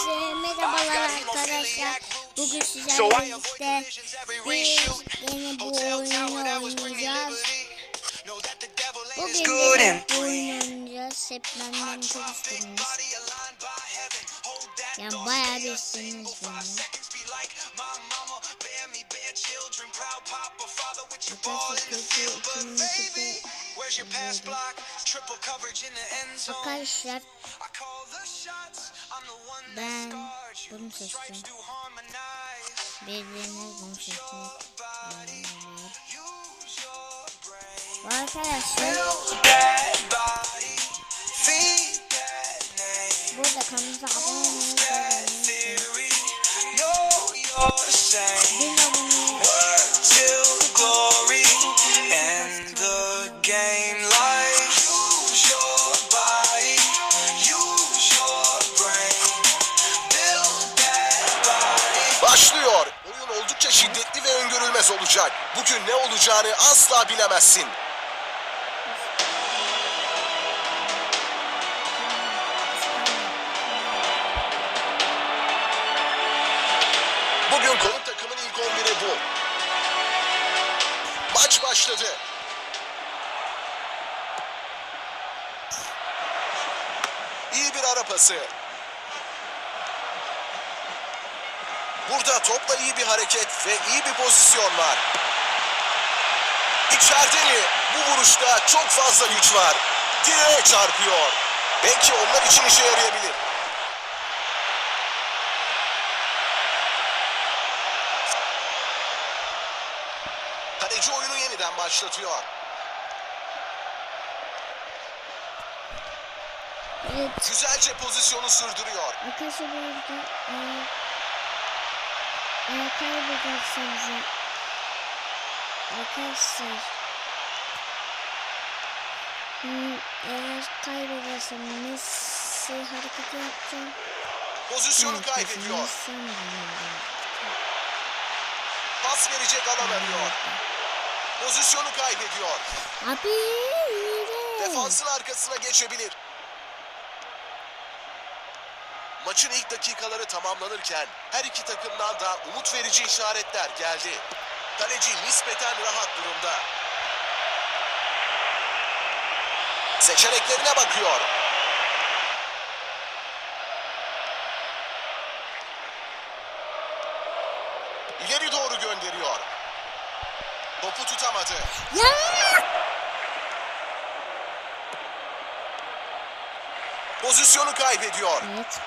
Hepinize merhabalar arkadaşlar. Bugün sizlerle birlikte bir yeni bu oyunu oynayacağız. Bugün de bu oyunu oynayacağız. Hep benden çok istediniz. Yani bayağı bir istediniz benden. Arkadaşlar ben bunu seçtim. Birbirine bunu seçtim. Arkadaşlar burada kanalımıza abone olmayı unutmayın. Başlıyor. Oyun oldukça şiddetli ve öngörülmez olacak. Bugün ne olacağını asla bilemezsin. Bugün konuk takımın ilk 11'i bu. Maç başladı. İyi bir ara pası. Burada topla iyi bir hareket ve iyi bir pozisyon var. İçeride mi? Bu vuruşta çok fazla güç var. Direğe çarpıyor. Belki onlar için işe yarayabilir. Kaleci oyunu yeniden başlatıyor. Evet Güzelce pozisyonu sürdürüyor. arkadaşlar bu arada eğer, eğer kaybederseniz arkadaşlar hmm, eğer kaybedersem Messi hareketi yapacağım. Pozisyonu Evet, kaybediyor. Yapacağım. Pas verecek alan arıyor. Pozisyonu kaybediyor. Abi. Defansın arkasına geçebilir. Maçın ilk dakikaları tamamlanırken her iki takımdan da umut verici işaretler geldi. Kaleci nispeten rahat durumda. Seçeneklerine bakıyor. İleri doğru gönderiyor. Topu tutamadı. Ya! Pozisyonu kaybediyor. Evet.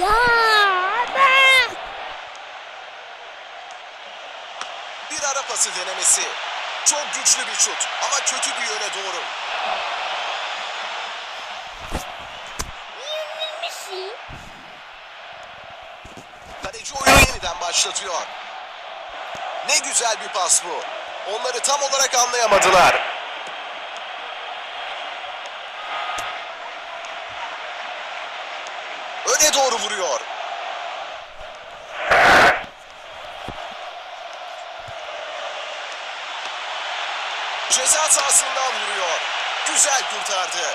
Ya ben. Bir ara pası denemesi. Çok güçlü bir şut ama kötü bir yöne doğru. Messi. Kaleci oyunu yeniden başlatıyor. Ne güzel bir pas bu. Onları tam olarak anlayamadılar. Öne doğru vuruyor. Ceza sahasından vuruyor. Güzel kurtardı.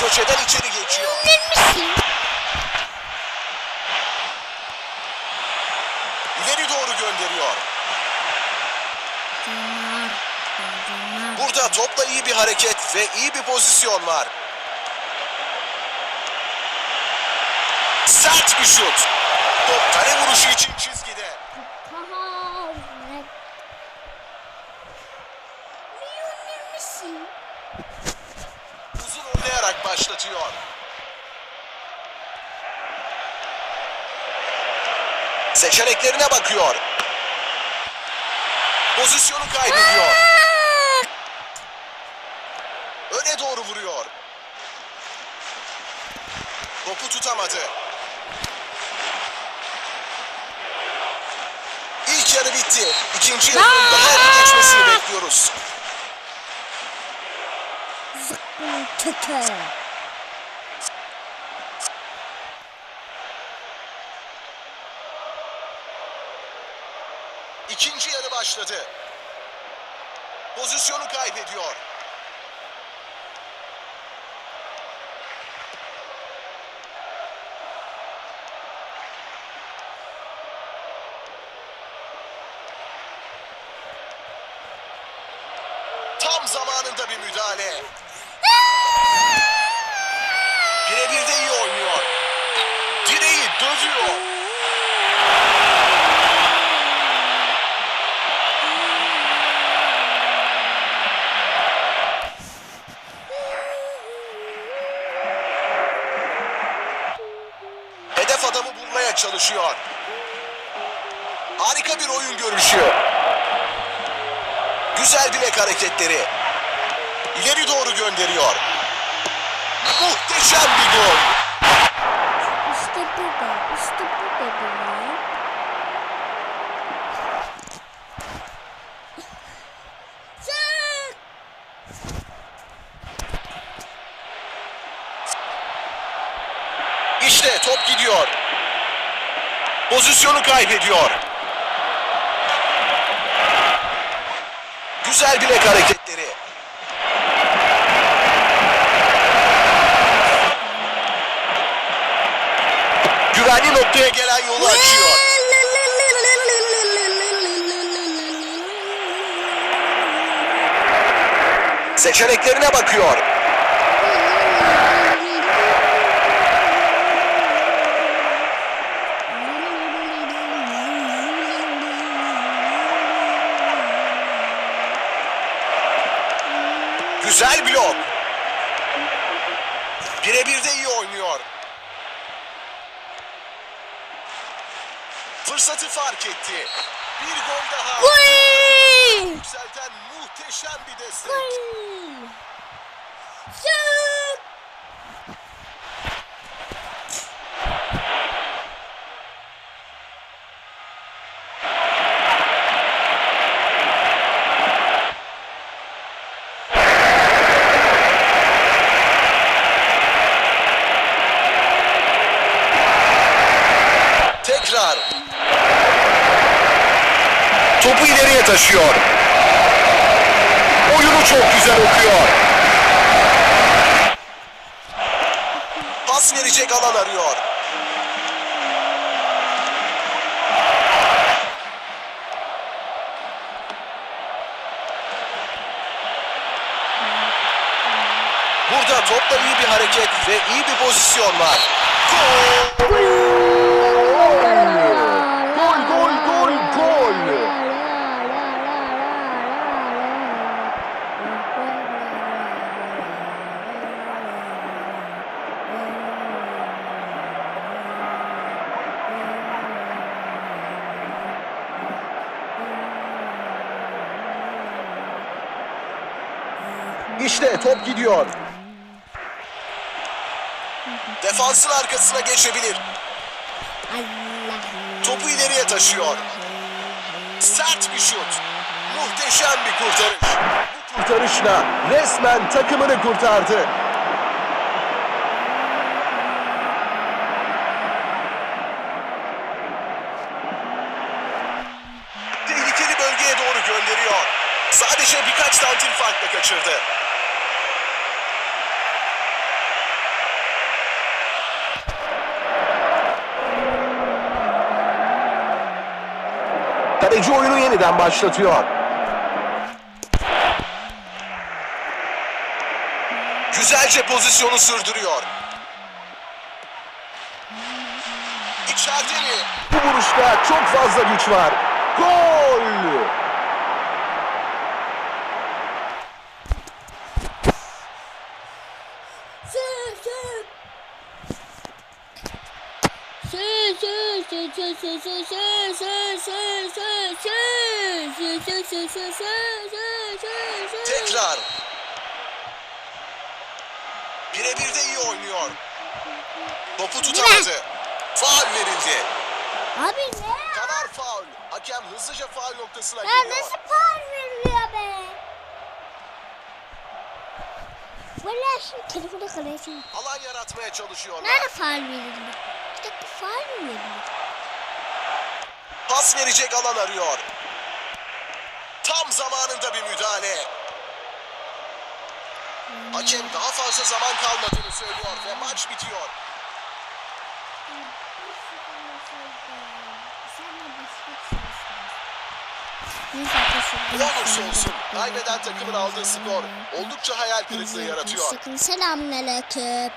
Köşeden içeri geçiyor. İleri doğru gönderiyor. Burada topla iyi bir hareket ve iyi bir pozisyon var. Sert bir şut. Top kale vuruşu için çizgide. Uzun oynayarak başlatıyor. Seçeneklerine bakıyor. Pozisyonu kaybediyor. Öne doğru vuruyor. Topu tutamadı. İlk yarı bitti. İkinci yarının daha iyi geçmesini bekliyoruz. İkinci yarı başladı. Pozisyonu kaybediyor. Tam zamanında bir müdahale. İleri doğru gönderiyor. Muhteşem bir gol. İşte bu be. İşte bu benim. Çık. İşte top gidiyor. Pozisyonu kaybediyor. Güzel bilek hareketleri. Güvenli noktaya gelen yolu açıyor. Seçeneklerine bakıyor. Güzel blok. Birebir de iyi oynuyor. Fırsatı fark etti. Bir gol daha. Gol! Yükselten muhteşem bir destek. Gol! Çık! Tekrar. Topu ileriye taşıyor. Oyunu çok güzel okuyor. Pas verecek alan arıyor. Burada topla iyi bir hareket ve iyi bir pozisyon var. Gol! İşte top gidiyor. Defansın arkasına geçebilir. Topu ileriye taşıyor. Sert bir şut. Muhteşem bir kurtarış. Bu kurtarışla resmen takımını kurtardı. Tehlikeli bölgeye doğru gönderiyor. Sadece birkaç santim farkla kaçırdı. Kaleci oyunu yeniden başlatıyor. Güzelce pozisyonu sürdürüyor. İçeride mi? Bu vuruşta çok fazla güç var. Gol! Tekrar. Birebir de iyi oynuyor. Topu tutamadı. Faul verildi. Abi ne? Kanar faul. Hakem hızlıca faul noktasına Ya geliyor. nasıl par veriliyor be? Valla şimdi telefonu kalacağım. Alan yaratmaya çalışıyorlar. Nerede faal verildi? Bu faal mi verildi? Pas verecek alan arıyor. Tam zamanında bir müdahale. Hakem daha fazla zaman kalmadığını söylüyor ve maç bitiyor. Ne olursa olsun kaybeden takımın aldığı skor oldukça hayal kırıklığı yaratıyor. Selamünaleyküm.